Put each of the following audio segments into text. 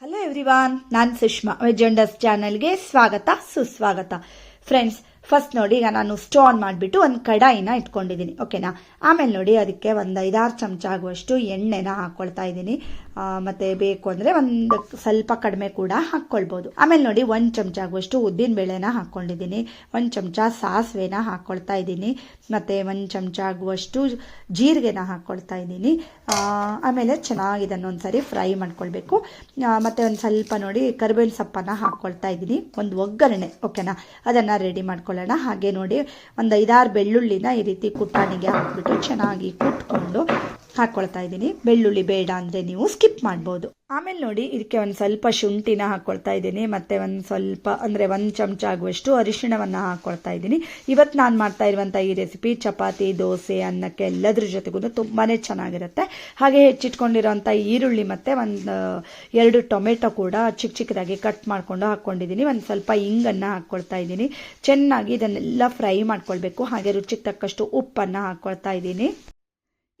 Hello everyone ನಾನು ಸುಷ್ಮಾ. ವೆಜೆಂಡಸ್ ಚಾನಲ್ಗೆ ಸ್ವಾಗತ ಸುಸ್ವಾಗತ. ಫ್ರೆಂಡ್ಸ್ ಫಸ್ಟ್ ನೋಡಿ, ಈಗ ನಾನು ಸ್ಟೋ ಆನ್ ಮಾಡಿಬಿಟ್ಟು ಒಂದು ಕಡಾಯಿನ ಇಟ್ಕೊಂಡಿದ್ದೀನಿ ಓಕೆನಾ ಆಮೇಲೆ ನೋಡಿ, ಅದಕ್ಕೆ ಒಂದು ಐದಾರು ಚಮಚ ಆಗುವಷ್ಟು ಎಣ್ಣೆನ ಹಾಕ್ಕೊಳ್ತಾ ಇದ್ದೀನಿ. ಮತ್ತು ಬೇಕು ಅಂದರೆ ಒಂದು ಸ್ವಲ್ಪ ಕಡಿಮೆ ಕೂಡ ಹಾಕ್ಕೊಳ್ಬೋದು ಆಮೇಲೆ ನೋಡಿ, ಒಂದು ಚಮಚ ಆಗುವಷ್ಟು ಉದ್ದಿನ ಬೇಳೆನ ಹಾಕ್ಕೊಂಡಿದ್ದೀನಿ ಒಂದು ಚಮಚ ಸಾಸಿವೆನ ಹಾಕ್ಕೊಳ್ತಾ ಇದ್ದೀನಿ. ಮತ್ತು ಒಂದು ಚಮಚ ಆಗುವಷ್ಟು ಜೀರಿಗೆನ ಹಾಕ್ಕೊಳ್ತಾ ಇದ್ದೀನಿ. ಆಮೇಲೆ ಚೆನ್ನಾಗಿ ಇದನ್ನು ಒಂದ್ಸರಿ ಫ್ರೈ ಮಾಡ್ಕೊಳ್ಬೇಕು. ಮತ್ತು ಒಂದು ಸ್ವಲ್ಪ ನೋಡಿ, ಕರಿಬೇವಿನ ಸೊಪ್ಪನ್ನು ಹಾಕ್ಕೊಳ್ತಾ ಇದ್ದೀನಿ. ಒಂದು ಒಗ್ಗರಣೆ ಓಕೆನಾ ಅದನ್ನು ರೆಡಿ ಹಾಗೆ ನೋಡಿ, ಒಂದು ಐದಾರು ಬೆಳ್ಳುಳ್ಳಿನ ಈ ರೀತಿ ಕುಟ್ಟಾಣಿಗೆ ಹಾಕ್ಬಿಟ್ಟು ಚೆನ್ನಾಗಿ ಕುಟ್ಕೊಂಡು ಹಾಕ್ಕೊಳ್ತಾ ಇದ್ದೀನಿ. ಬೆಳ್ಳುಳ್ಳಿ ಬೇಡ ಅಂದರೆ ನೀವು ಸ್ಕಿಪ್ ಮಾಡ್ಬೋದು. ಆಮೇಲೆ ನೋಡಿ ಇದಕ್ಕೆ ಒಂದು ಸ್ವಲ್ಪ ಶುಂಠಿನ ಹಾಕ್ಕೊಳ್ತಾ ಇದ್ದೀನಿ, ಮತ್ತು ಒಂದು ಸ್ವಲ್ಪ, ಅಂದರೆ ಒಂದು ಚಮಚ ಆಗುವಷ್ಟು ಅರಿಶಿಣವನ್ನು ಹಾಕ್ಕೊಳ್ತಾ ಇದ್ದೀನಿ. ಇವತ್ತು ನಾನು ಮಾಡ್ತಾ ಇರುವಂಥ ಈ ರೆಸಿಪಿ ಚಪಾತಿ, ದೋಸೆ, ಅನ್ನಕ್ಕೆ ಎಲ್ಲದ್ರ ಜೊತೆಗೂ ತುಂಬಾ ಚೆನ್ನಾಗಿರುತ್ತೆ. ಹಾಗೆ ಹೆಚ್ಚಿಟ್ಕೊಂಡಿರೋಂಥ ಈರುಳ್ಳಿ ಮತ್ತು ಒಂದು ಎರಡು ಟೊಮೆಟೊ ಕೂಡ ಚಿಕ್ಕ ಚಿಕ್ಕದಾಗಿ ಕಟ್ ಮಾಡಿಕೊಂಡು ಹಾಕ್ಕೊಂಡಿದ್ದೀನಿ ಒಂದು ಸ್ವಲ್ಪ ಇಂಗನ್ನು ಹಾಕ್ಕೊಳ್ತಾ ಇದ್ದೀನಿ. ಚೆನ್ನಾಗಿ ಇದನ್ನೆಲ್ಲ ಫ್ರೈ ಮಾಡ್ಕೊಳ್ಬೇಕು. ಹಾಗೆ ರುಚಿಗೆ ತಕ್ಕಷ್ಟು ಉಪ್ಪನ್ನು ಹಾಕ್ಕೊಳ್ತಾ ಇದ್ದೀನಿ.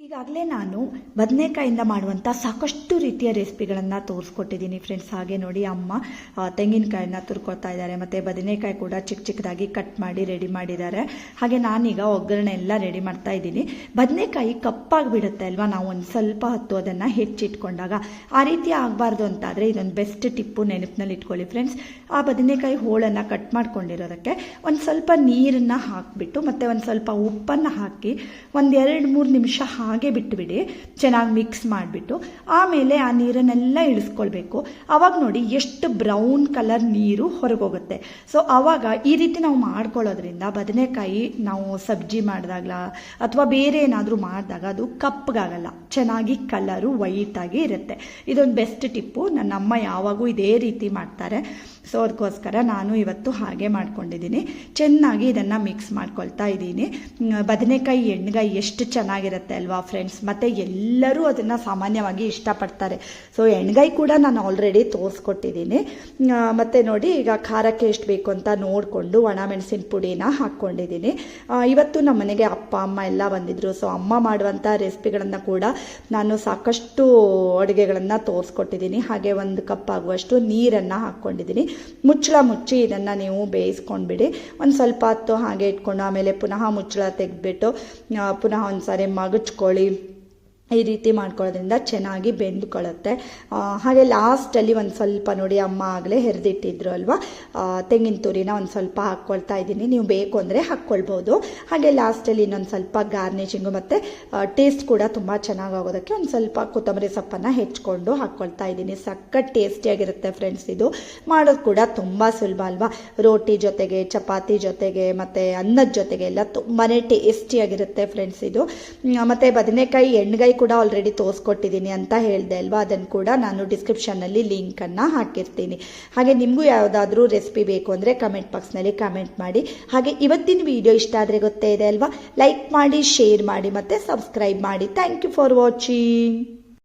ಈಗಾಗಲೇ ನಾನು ಬದನೆಕಾಯಿಂದ ಮಾಡುವಂಥ ಸಾಕಷ್ಟು ರೀತಿಯ ರೆಸಿಪಿಗಳನ್ನು ತೋರಿಸ್ಕೊಟ್ಟಿದ್ದೀನಿ ಫ್ರೆಂಡ್ಸ್. ಹಾಗೆ ನೋಡಿ ಅಮ್ಮ ತೆಂಗಿನಕಾಯನ್ನ ತೆಂಗಿನಕಾಯಿನ ತುರ್ಕೊಳ್ತಾ ಇದ್ದಾರೆ. ಮತ್ತು ಬದನೆಕಾಯಿ ಕೂಡ ಚಿಕ್ಕ ಚಿಕ್ಕದಾಗಿ ಕಟ್ ಮಾಡಿ, ರೆಡಿ ಮಾಡಿದ್ದಾರೆ. ಹಾಗೆ ನಾನೀಗ ಒಗ್ಗರಣೆ ಎಲ್ಲ ರೆಡಿ ಮಾಡ್ತಾ ಇದ್ದೀನಿ. ಬದನೆಕಾಯಿ ಕಪ್ಪಾಗಿ ಬಿಡುತ್ತೆ ಅಲ್ವಾ? ನಾವು ಒಂದು ಸ್ವಲ್ಪ ಹೊತ್ತು ಅದನ್ನು ಹೆಚ್ಚಿಟ್ಕೊಂಡಾಗ ಆ ರೀತಿ ಆಗಬಾರ್ದು ಅಂತಾದರೆ ಇದೊಂದು ಬೆಸ್ಟ್ ಟಿಪ್ಪು ನೆನಪಿನಲ್ಲಿ ಇಟ್ಕೊಳ್ಳಿ ಫ್ರೆಂಡ್ಸ್. ಆ ಬದನೆಕಾಯಿ ಹೋಳನ್ನು ಕಟ್ ಮಾಡ್ಕೊಂಡಿರೋದಕ್ಕೆ ಒಂದು ಸ್ವಲ್ಪ ನೀರನ್ನು ಹಾಕಿಬಿಟ್ಟು ಮತ್ತು ಒಂದು ಸ್ವಲ್ಪ ಉಪ್ಪನ್ನು ಹಾಕಿ ಒಂದು ಎರಡು ಮೂರು ನಿಮಿಷ ಹಾಗೆ ಬಿಟ್ಟುಬಿಡಿ ಚೆನ್ನಾಗಿ ಮಿಕ್ಸ್ ಮಾಡಿಬಿಟ್ಟು, ಆಮೇಲೆ ಆ ನೀರನ್ನೆಲ್ಲ ಇಳಿಸ್ಕೊಳ್ಬೇಕು. ಆವಾಗ ನೋಡಿ ಎಷ್ಟು ಬ್ರೌನ್ ಕಲರ್ ನೀರು ಹೊರಗೋಗುತ್ತೆ. ಸೊ ಆವಾಗ ಈ ರೀತಿ ನಾವು ಮಾಡ್ಕೊಳ್ಳೋದ್ರಿಂದ ಬದನೆಕಾಯಿ ನಾವು ಸಬ್ಜಿ ಮಾಡಿದಾಗಲ, ಅಥವಾ ಬೇರೆ ಏನಾದರೂ ಮಾಡಿದಾಗ ಅದು ಕಪ್ಪಗಾಗಲ್ಲ ಚೆನ್ನಾಗಿ ಕಲರು ವೈಟಾಗಿ ಇರುತ್ತೆ. ಇದೊಂದು ಬೆಸ್ಟ್ ಟಿಪ್ಪು ನನ್ನ ಅಮ್ಮ ಯಾವಾಗೂ ಇದೇ ರೀತಿ ಮಾಡ್ತಾರೆ. ಸೊ, ಅದಕ್ಕೋಸ್ಕರ ನಾನು ಇವತ್ತು ಹಾಗೆ ಮಾಡ್ಕೊಂಡಿದ್ದೀನಿ. ಚೆನ್ನಾಗಿ ಇದನ್ನು ಮಿಕ್ಸ್ ಮಾಡ್ಕೊಳ್ತಾ ಇದ್ದೀನಿ. ಬದನೆಕಾಯಿ ಎಣ್ಣೆಗಾಯಿ ಎಷ್ಟು ಚೆನ್ನಾಗಿರುತ್ತೆ ಅಲ್ವಾ ಫ್ರೆಂಡ್ಸ್ ಮತ್ತು ಎಲ್ಲರೂ ಅದನ್ನು ಸಾಮಾನ್ಯವಾಗಿ ಇಷ್ಟಪಡ್ತಾರೆ. ಸೊ, ಎಣ್ಗಾಯಿ ಕೂಡ ನಾನು ಆಲ್ರೆಡಿ ತೋರಿಸ್ಕೊಟ್ಟಿದ್ದೀನಿ. ಮತ್ತು ನೋಡಿ, ಈಗ ಖಾರಕ್ಕೆ ಎಷ್ಟು ಬೇಕು ಅಂತ ನೋಡಿಕೊಂಡು ಒಣ ಮೆಣಸಿನ ಪುಡಿನ ಹಾಕ್ಕೊಂಡಿದ್ದೀನಿ. ಇವತ್ತು ನಮ್ಮ ಮನೆಗೆ ಅಪ್ಪ, ಅಮ್ಮ ಎಲ್ಲ ಬಂದಿದ್ದರು ಸೊ, ಅಮ್ಮ ಮಾಡುವಂಥ ರೆಸಿಪಿಗಳನ್ನು ಕೂಡ ನಾನು ಸಾಕಷ್ಟು ಅಡುಗೆಗಳನ್ನು ತೋರಿಸ್ಕೊಟ್ಟಿದ್ದೀನಿ. ಹಾಗೆ ಒಂದು ಕಪ್ ಆಗುವಷ್ಟು ನೀರನ್ನು ಹಾಕ್ಕೊಂಡಿದ್ದೀನಿ. ಮುಚ್ಚಳ ಮುಚ್ಚಿ ಇದನ್ನು ನೀವು ಬೇಯಿಸ್ಕೊಂಡ್ಬಿಡಿ. ಒಂದು ಸ್ವಲ್ಪ ಹೊತ್ತು ಹಾಗೆ ಇಟ್ಕೊಂಡು ಆಮೇಲೆ ಪುನಃ ಮುಚ್ಚಳ ತೆಗೆದ್ಬಿಟ್ಟು ಪುನಃ ಒಂದು ಸಾರಿ ಮಗಚ್ಕೊಳ್ಳಿ. ಈ ರೀತಿ ಮಾಡ್ಕೊಳ್ಳೋದ್ರಿಂದ ಚೆನ್ನಾಗಿ ಬೆಂದ್ಕೊಳ್ಳುತ್ತೆ. ಹಾಗೆ ಲಾಸ್ಟಲ್ಲಿ ಒಂದು ಸ್ವಲ್ಪ ನೋಡಿ ಅಮ್ಮ ಆಗಲೇ ಹೆರೆದಿಟ್ಟಿದ್ರು ಅಲ್ವಾ? ತೆಂಗಿನ ತುರಿನ ಒಂದು ಸ್ವಲ್ಪ ಹಾಕ್ಕೊಳ್ತಾ ಇದ್ದೀನಿ. ನೀವು ಬೇಕು ಅಂದರೆ ಹಾಕ್ಕೊಳ್ಬೋದು. ಹಾಗೆ ಲಾಸ್ಟಲ್ಲಿ ಇನ್ನೊಂದು ಸ್ವಲ್ಪ ಗಾರ್ನಿಶಿಂಗು ಮತ್ತು ಟೇಸ್ಟ್ ಕೂಡ ತುಂಬ ಚೆನ್ನಾಗಾಗೋದಕ್ಕೆ ಒಂದು ಸ್ವಲ್ಪ ಕೊತ್ತಂಬರಿ ಸೊಪ್ಪನ್ನು ಹೆಚ್ಕೊಂಡು ಹಾಕ್ಕೊಳ್ತಾ ಇದ್ದೀನಿ. ಸಖತ್ ಟೇಸ್ಟಿಯಾಗಿರುತ್ತೆ ಫ್ರೆಂಡ್ಸ್ ಇದು. ಮಾಡೋದು ಕೂಡ ತುಂಬ ಸುಲಭ ಅಲ್ವಾ? ರೋಟಿ ಜೊತೆಗೆ, ಚಪಾತಿ ಜೊತೆಗೆ, ಮತ್ತು ಅನ್ನದ ಜೊತೆಗೆ ಎಲ್ಲ ತುಂಬಾ ಟೇಸ್ಟಿಯಾಗಿರುತ್ತೆ ಫ್ರೆಂಡ್ಸ್ ಇದು. ಮತ್ತು ಬದನೆಕಾಯಿ, ಎಣ್ಗಾಯಿ ಕೂಡ ಆಲ್ರೆಡಿ ತೋರಿಸ್ಕೊಟ್ಟಿದ್ದೀನಿ ಅಂತ ಹೇಳಿದೆ ಅಲ್ವಾ? ಅದನ್ನು ಕೂಡ ನಾನು ಡಿಸ್ಕ್ರಿಪ್ಷನ್ನಲ್ಲಿ ಲಿಂಕನ್ನು ಹಾಕಿರ್ತೀನಿ. ಹಾಗೆ ನಿಮಗೂ ಯಾವುದಾದ್ರೂ ರೆಸಿಪಿ ಬೇಕು ಅಂದರೆ ಕಮೆಂಟ್ ಬಾಕ್ಸ್ನಲ್ಲಿ ಕಮೆಂಟ್ ಮಾಡಿ. ಹಾಗೆ ಇವತ್ತಿನ ವಿಡಿಯೋ ಇಷ್ಟ ಆದರೆ ಗೊತ್ತೇ ಇದೆ ಅಲ್ವಾ? ಲೈಕ್ ಮಾಡಿ ಶೇರ್ ಮಾಡಿ ಮತ್ತು ಸಬ್ಸ್ಕ್ರೈಬ್ ಮಾಡಿ. Thank you for watching